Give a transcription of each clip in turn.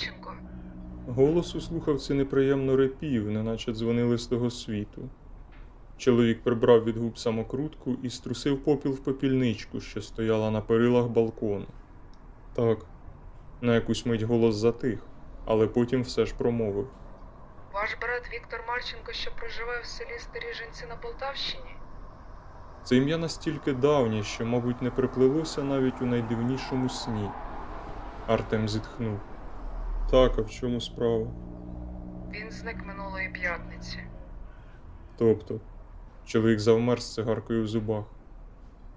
Марченко? Голос у слухавці неприємно репів, неначе дзвонили з того світу. Чоловік прибрав від губ самокрутку і струсив попіл в попільничку, що стояла на перилах балкону. Так, на якусь мить голос затих, але потім все ж промовив. Ваш брат Віктор Марченко, що проживає в селі Стеріженці на Полтавщині? Це ім'я настільки давнє, що, мабуть, не приплилося навіть у найдивнішому сні. Артем зітхнув. Так, а в чому справа? Він зник минулої п'ятниці. Тобто, чоловік завмер з цигаркою в зубах.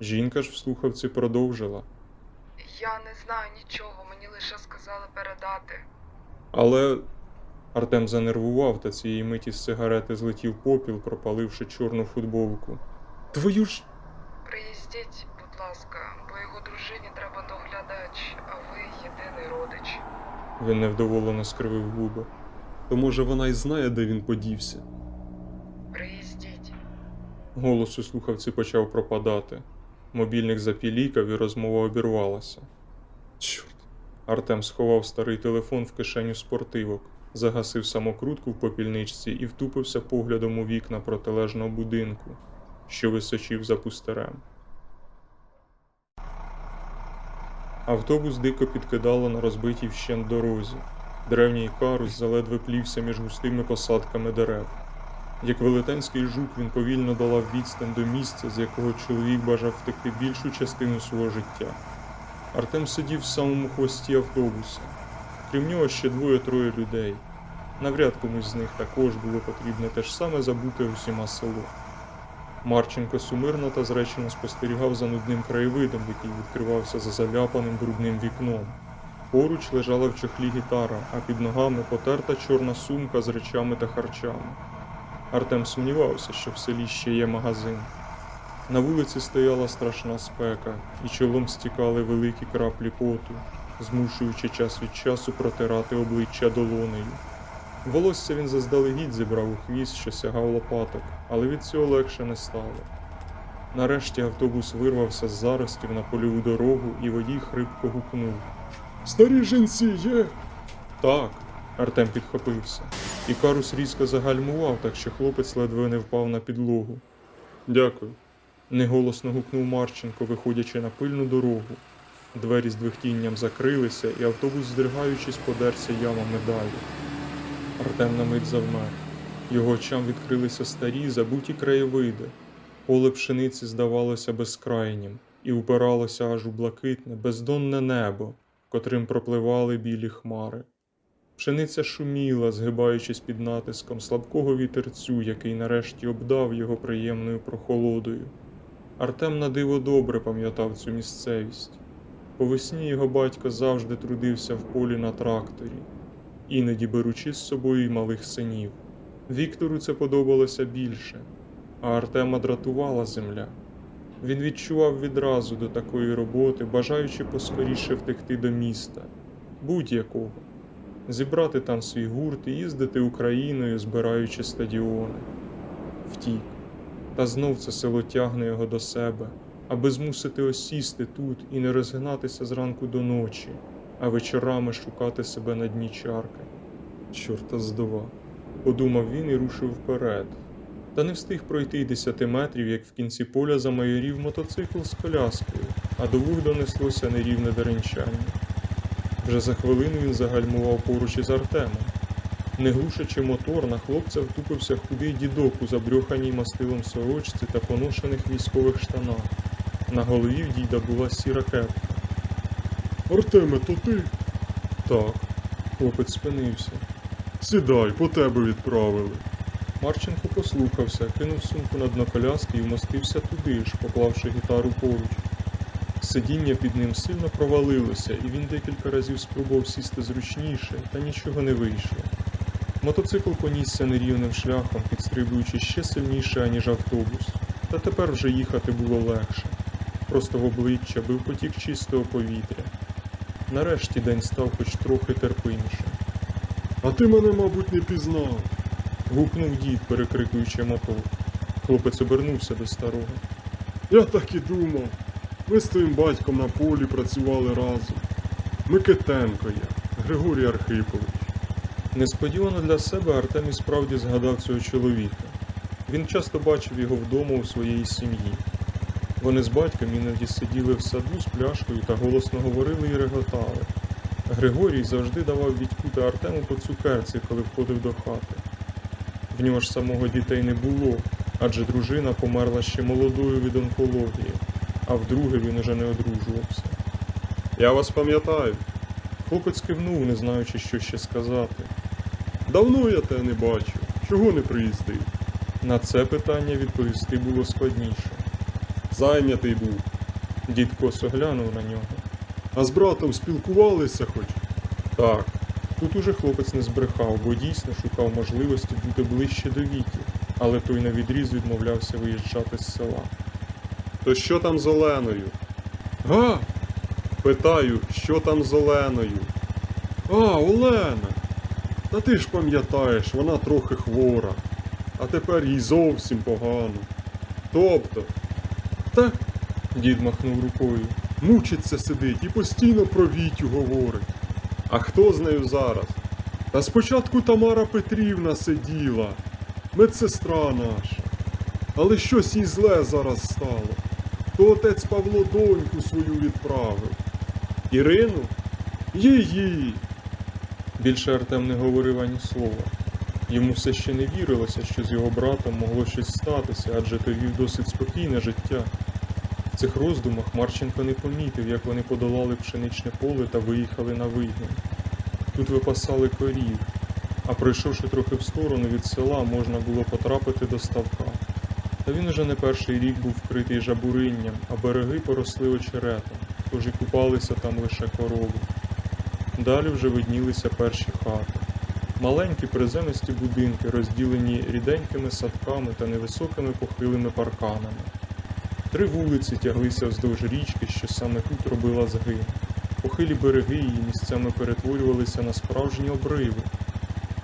Жінка ж в слухавці продовжила. Я не знаю нічого, мені лише сказали передати. Але Артем занервував, та цієї миті з сигарети злетів попіл, пропаливши чорну футболку. Твою ж. Приїздіть, будь ласка, бо його дружині треба доглядач, а ви єдиний родич. Він невдоволено скривив губи. То може вона й знає, де він подівся. Приїздіть. Голос у слухавці почав пропадати. Мобільник запілікав і розмова обірвалася. Чорт. Артем сховав старий телефон в кишеню спортивок, загасив самокрутку в попільничці і втупився поглядом у вікна протилежного будинку, що височив за пустирем. Автобус дико підкидало на розбитій вщент дорозі. Древній карус заледве плівся між густими посадками дерев. Як велетенський жук він повільно долав відстань до місця, з якого чоловік бажав втекти більшу частину свого життя. Артем сидів в самому хвості автобуса. Крім нього ще двоє-троє людей. Навряд комусь з них також було потрібне те ж саме забути усіма село. Марченко сумирно та зречено спостерігав за нудним краєвидом, який відкривався за заляпаним брудним вікном. Поруч лежала в чохлі гітара, а під ногами потерта чорна сумка з речами та харчами. Артем сумнівався, що в селі ще є магазин. На вулиці стояла страшна спека, і чолом стікали великі краплі поту, змушуючи час від часу протирати обличчя долонею. Волосся він заздалегідь зібрав у хвіст, що сягав лопаток, але від цього легше не стало. Нарешті автобус вирвався з заростів на польову дорогу, і водій хрипко гукнув. Старі жінці є. Так, Артем підхопився, і карус різко загальмував, так що хлопець ледве не впав на підлогу. Дякую. Неголосно гукнув Марченко, виходячи на пильну дорогу. Двері з двихтінням закрилися, і автобус, здригаючись, подерся ямами далі. Артем на мить завмер. Його очам відкрилися старі, забуті краєвиди. Поле пшениці здавалося безкрайнім і упиралося аж у блакитне, бездонне небо, котрим пропливали білі хмари. Пшениця шуміла, згибаючись під натиском слабкого вітерцю, який нарешті обдав його приємною прохолодою. Артем на диво добре пам'ятав цю місцевість. По весні його батько завжди трудився в полі на тракторі, іноді беручи з собою й малих синів. Віктору це подобалося більше, а Артема дратувала земля. Він відчував відразу до такої роботи, бажаючи поскоріше втекти до міста, будь-якого, зібрати там свій гурт і їздити Україною, збираючи стадіони. Втік. Та знов це село тягне його до себе, аби змусити осісти тут і не розгнатися зранку до ночі, а вечорами шукати себе на дні чарки. Чорта здова, подумав він і рушив вперед. Та не встиг пройти й десяти метрів, як в кінці поля замайорів мотоцикл з коляскою, а до вух донеслося нерівне деренчання. Вже за хвилину він загальмував поруч із Артемом. Не глушачи мотор, на хлопця втупився худий дідок у забрьоханій мастилом сорочці та поношених військових штанах. На голові в діда була сіра кепка. Артеме, то ти? Так, хлопець спинився. Сідай, по тебе відправили. Марченко послухався, кинув сумку на дно коляски і вмостився туди ж, поклавши гітару поруч. Сидіння під ним сильно провалилося, і він декілька разів спробував сісти зручніше, та нічого не вийшло. Мотоцикл понісся нерівним шляхом, підстрибуючи ще сильніше, аніж автобус. Та тепер вже їхати було легше. Просто в обличчя бив потік чистого повітря. Нарешті день став хоч трохи терпимішим. А ти мене, мабуть, не пізнав. Гукнув дід, перекрикуючи мотор. Хлопець обернувся до старого. Я так і думав. Ми з твоїм батьком на полі працювали разом. Микитенко я, Григорій Архипович. Несподівано для себе Артем і справді згадав цього чоловіка. Він часто бачив його вдома у своєї сім'ї. Вони з батьком іноді сиділи в саду з пляшкою та голосно говорили і реготали. Григорій завжди давав відкути Артему по цукерці, коли входив до хати. В нього ж самого дітей не було, адже дружина померла ще молодою від онкології, а вдруге він уже не одружувався. Я вас пам'ятаю. Хлопець кивнув, не знаючи, що ще сказати. Давно я тебе не бачив. Чого не приїздив? На це питання відповісти було складніше. Зайнятий був. Дід косо глянув на нього. А з братом спілкувалися хоч? Так, тут уже хлопець не збрехав, бо дійсно шукав можливості бути ближче до Віті, але той на відріз відмовлявся виїжджати з села. То що там з Оленою? Га? Питаю, що там з Оленою? А, Олена. Та ти ж пам'ятаєш, вона трохи хвора, а тепер їй зовсім погано. Тобто, Дід махнув рукою. мучиться сидить і постійно про Вітю говорить. А хто з нею зараз? Та спочатку Тамара Петрівна сиділа, медсестра наша. Але щось їй зле зараз стало. То отець Павло доньку свою відправив. Ірину? Її. Більше Артем не говорив ані слова. Йому все ще не вірилося, що з його братом могло щось статися, адже той вів досить спокійне життя. Цих роздумах Марченко не помітив, як вони подолали пшеничне поле та виїхали на вигін. Тут випасали корів, а пройшовши трохи в сторону від села, можна було потрапити до ставка. Та він уже не перший рік був вкритий жабуринням, а береги поросли очеретом, тож і купалися там лише корови. Далі вже виднілися перші хати. Маленькі приземисті будинки, розділені ріденькими садками та невисокими похилими парканами. Три вулиці тяглися вздовж річки, що саме тут робила згин. Похилі береги її місцями перетворювалися на справжні обриви.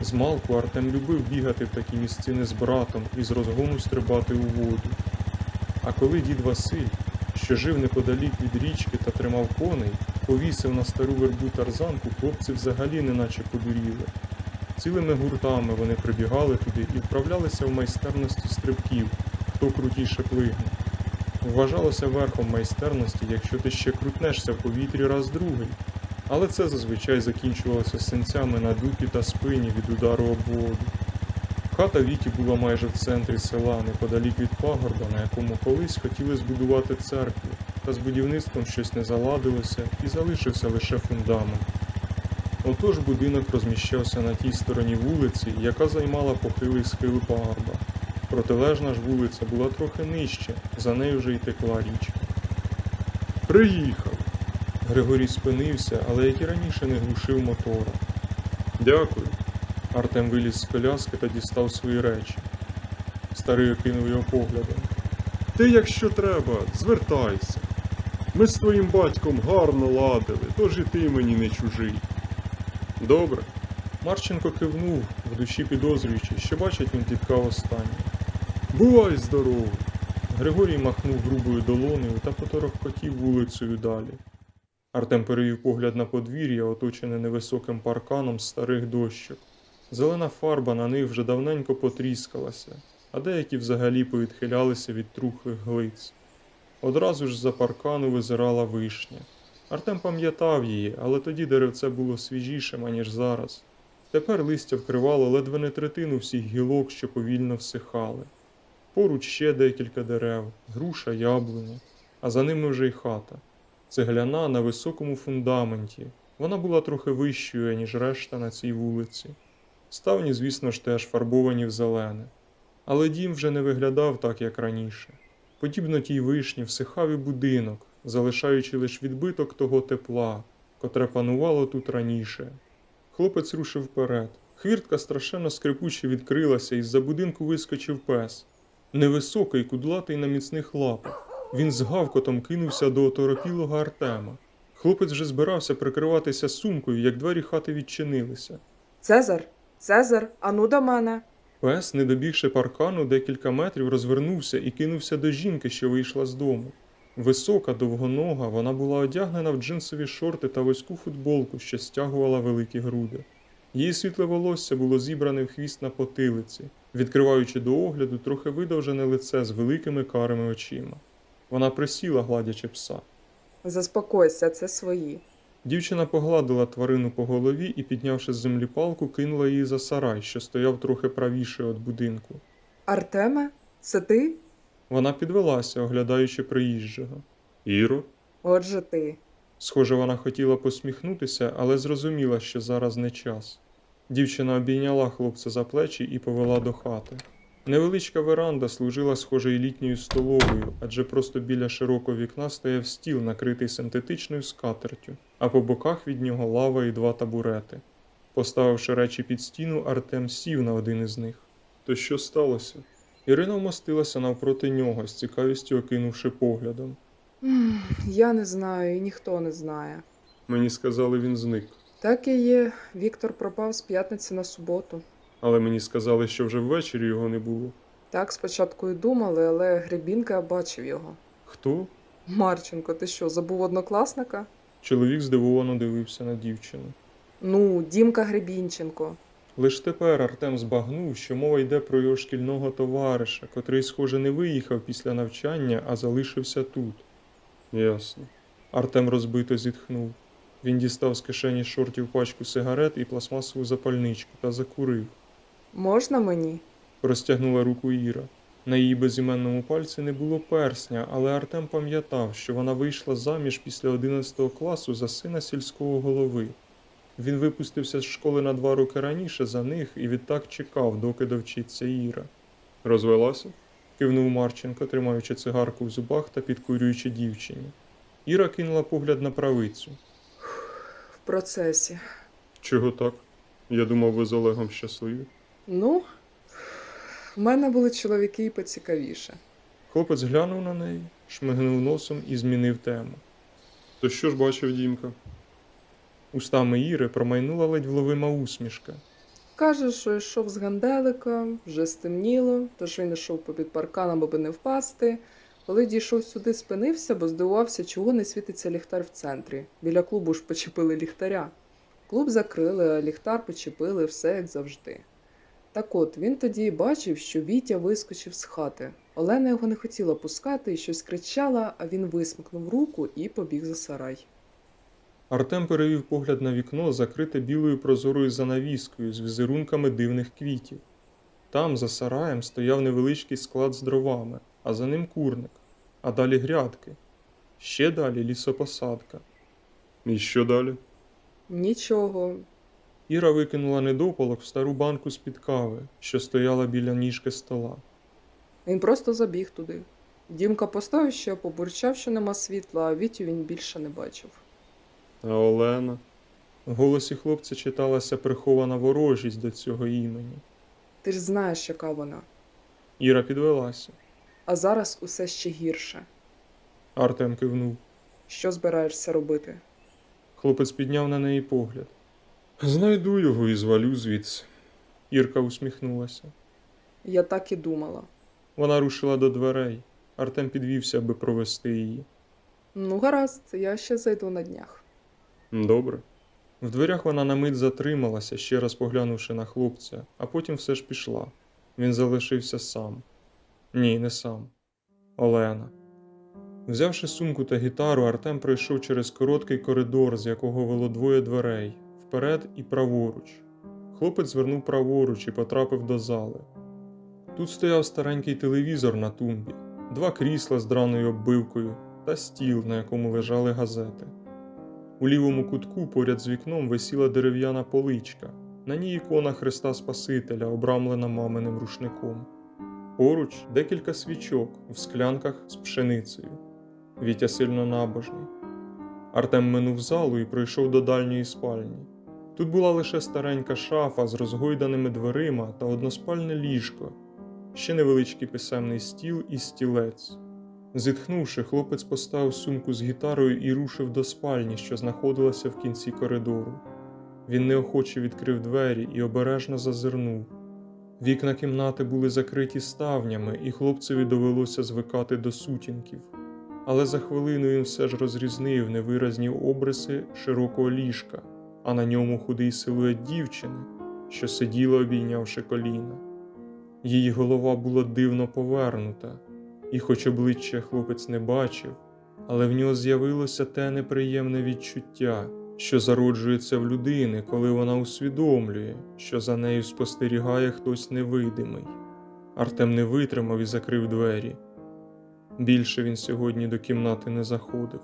Змалку Артем любив бігати в такі місцини з братом і з розгону стрибати у воду. А коли дід Василь, що жив неподалік від річки та тримав коней, повісив на стару вербу тарзанку, хлопці взагалі неначе подуріли. Цілими гуртами вони прибігали туди і вправлялися в майстерності стрибків, хто крутіше плигне. Вважалося верхом майстерності, якщо ти ще крутнешся в повітрі раз другий, але це зазвичай закінчувалося синцями на дупі та спині від удару об воду. Хата Віті була майже в центрі села, неподалік від пагорба, на якому колись хотіли збудувати церкву, та з будівництвом щось не заладилося і залишився лише фундамент. Отож будинок розміщався на тій стороні вулиці, яка займала похилий схил пагорба. Протилежна ж вулиця була трохи нижче, за нею вже й текла річка. Приїхав. Григорій спинився, але як і раніше не глушив мотора. Дякую. Артем виліз з коляски та дістав свої речі. Старий окинув його поглядом. Ти, якщо треба, звертайся. Ми з твоїм батьком гарно ладили, тож і ти мені не чужий. Добре. Марченко кивнув, в душі підозрюючи, що бачить він дідка останнє. Бувай здоровий. Григорій махнув грубою долонею та поторохкотів вулицею далі. Артем перевів погляд на подвір'я, оточене невисоким парканом старих дощок. Зелена фарба на них вже давненько потріскалася, а деякі взагалі повідхилялися від трухлих глиць. Одразу ж за паркану визирала вишня. Артем пам'ятав її, але тоді деревце було свіжішим, аніж зараз. Тепер листя вкривало ледве не третину всіх гілок, що повільно всихали. Поруч ще декілька дерев, груша, яблуня, а за ними вже й хата. Цегляна на високому фундаменті. Вона була трохи вищою, ніж решта на цій вулиці. Ставні, звісно ж, теж фарбовані в зелене. Але дім вже не виглядав так, як раніше. Подібно тій вишні всихав і будинок, залишаючи лише відбиток того тепла, котре панувало тут раніше. Хлопець рушив вперед. Хвіртка страшенно скрипуче відкрилася, і з-за будинку вискочив пес. Невисокий, кудлатий на міцних лапах. Він з гавкотом кинувся до оторопілого Артема. Хлопець вже збирався прикриватися сумкою, як двері хати відчинилися. Цезар, Цезар, ану до мене. Пес, не добігши паркану декілька метрів, розвернувся і кинувся до жінки, що вийшла з дому. Висока, довгонога, вона була одягнена в джинсові шорти та вузьку футболку, що стягувала великі груди. Її світле волосся було зібране в хвіст на потилиці, відкриваючи до огляду трохи видовжене лице з великими карими очима. Вона присіла, гладячи пса. Заспокойся, це свої. Дівчина погладила тварину по голові і, піднявши з землі палку, кинула її за сарай, що стояв трохи правіше від будинку. Артеме, це ти? Вона підвелася, оглядаючи приїжджого. Іро? Отже ти. Схоже, вона хотіла посміхнутися, але зрозуміла, що зараз не час. Дівчина обійняла хлопця за плечі і повела до хати. Невеличка веранда служила схоже й літньою столовою, адже просто біля широкого вікна стояв стіл, накритий синтетичною скатертю, а по боках від нього лава і два табурети. Поставивши речі під стіну, Артем сів на один із них. То що сталося? Ірина вмостилася навпроти нього, з цікавістю окинувши поглядом. Я не знаю, і ніхто не знає. Мені сказали, він зник. Так і є. Віктор пропав з п'ятниці на суботу. Але мені сказали, що вже ввечері його не було. Так спочатку і думали, але Гребінка бачив його. Хто? Марченко, ти що, забув однокласника? Чоловік здивовано дивився на дівчину. Ну, Дімка Гребінченко. Лиш тепер Артем збагнув, що мова йде про його шкільного товариша, котрий, схоже, не виїхав після навчання, а залишився тут. Ясно. Артем розбито зітхнув. Він дістав з кишені шортів пачку сигарет і пластмасову запальничку та закурив. Можна мені? Простягнула руку Іра. На її безіменному пальці не було персня, але Артем пам'ятав, що вона вийшла заміж після 11 класу за сина сільського голови. Він випустився з школи на два роки раніше за них і відтак чекав, доки довчиться Іра. Розвелася? Кивнув Марченко, тримаючи цигарку в зубах та підкурюючи дівчині. Іра кинула погляд на правицю. В процесі. Чого так? Я думав, ви з Олегом щасливі. Ну, в мене були чоловіки і поцікавіше. Хлопець глянув на неї, шмигнув носом і змінив тему. То що ж бачив Дімка? Устами Іри промайнула ледь вловима усмішка. Каже, що йшов з ганделика, вже стемніло, тож він йшов попід парканом, аби не впасти. Коли дійшов сюди, спинився, бо здивувався, чого не світиться ліхтар в центрі. Біля клубу ж почепили ліхтаря. Клуб закрили, а ліхтар почепили все як завжди. Так от, він тоді бачив, що Вітя вискочив з хати. Олена його не хотіла пускати і щось кричала, а він висмикнув руку і побіг за сарай. Артем перевів погляд на вікно, закрите білою прозорою занавіскою з візерунками дивних квітів. Там, за сараєм, стояв невеличкий склад з дровами, а за ним курник, а далі грядки. Ще далі лісопосадка. І що далі? Нічого, Іра викинула недопалок в стару банку з-під кави, що стояла біля ніжки стола. Він просто забіг туди. Дімка поставив ще побурчав, що нема світла, а Вітю він більше не бачив. А Олена? В голосі хлопця читалася прихована ворожість до цього імені. Ти ж знаєш, яка вона. Іра підвелася. А зараз усе ще гірше. Артем кивнув. Що збираєшся робити? Хлопець підняв на неї погляд. Знайду його і звалю звідси. Ірка усміхнулася. Я так і думала. Вона рушила до дверей. Артем підвівся, аби провести її. Ну, гаразд, я ще зайду на днях. Добре. В дверях вона на мить затрималася, ще раз поглянувши на хлопця, а потім все ж пішла. Він залишився сам. Ні, не сам. Олена. Взявши сумку та гітару, Артем пройшов через короткий коридор, з якого вело двоє дверей вперед і праворуч. Хлопець звернув праворуч і потрапив до зали. Тут стояв старенький телевізор на тумбі, два крісла з драною оббивкою та стіл, на якому лежали газети. У лівому кутку поряд з вікном висіла дерев'яна поличка, на ній ікона Христа Спасителя, обрамлена маминим рушником. Поруч декілька свічок в склянках з пшеницею. Вітя сильно набожний. Артем минув залу і пройшов до дальньої спальні. Тут була лише старенька шафа з розгойданими дверима та односпальне ліжко, ще невеличкий писемний стіл і стілець. Зітхнувши, хлопець поставив сумку з гітарою і рушив до спальні, що знаходилася в кінці коридору. Він неохоче відкрив двері і обережно зазирнув. Вікна кімнати були закриті ставнями, і хлопцеві довелося звикати до сутінків. але за хвилину він все ж розрізнив невиразні обриси широкого ліжка, а на ньому худий силует дівчини, що сиділа, обійнявши коліна. Її голова була дивно повернута, і, хоч обличчя хлопець не бачив, але в нього з'явилося те неприємне відчуття, що зароджується в людини, коли вона усвідомлює, що за нею спостерігає хтось невидимий. Артем не витримав і закрив двері. Більше він сьогодні до кімнати не заходив.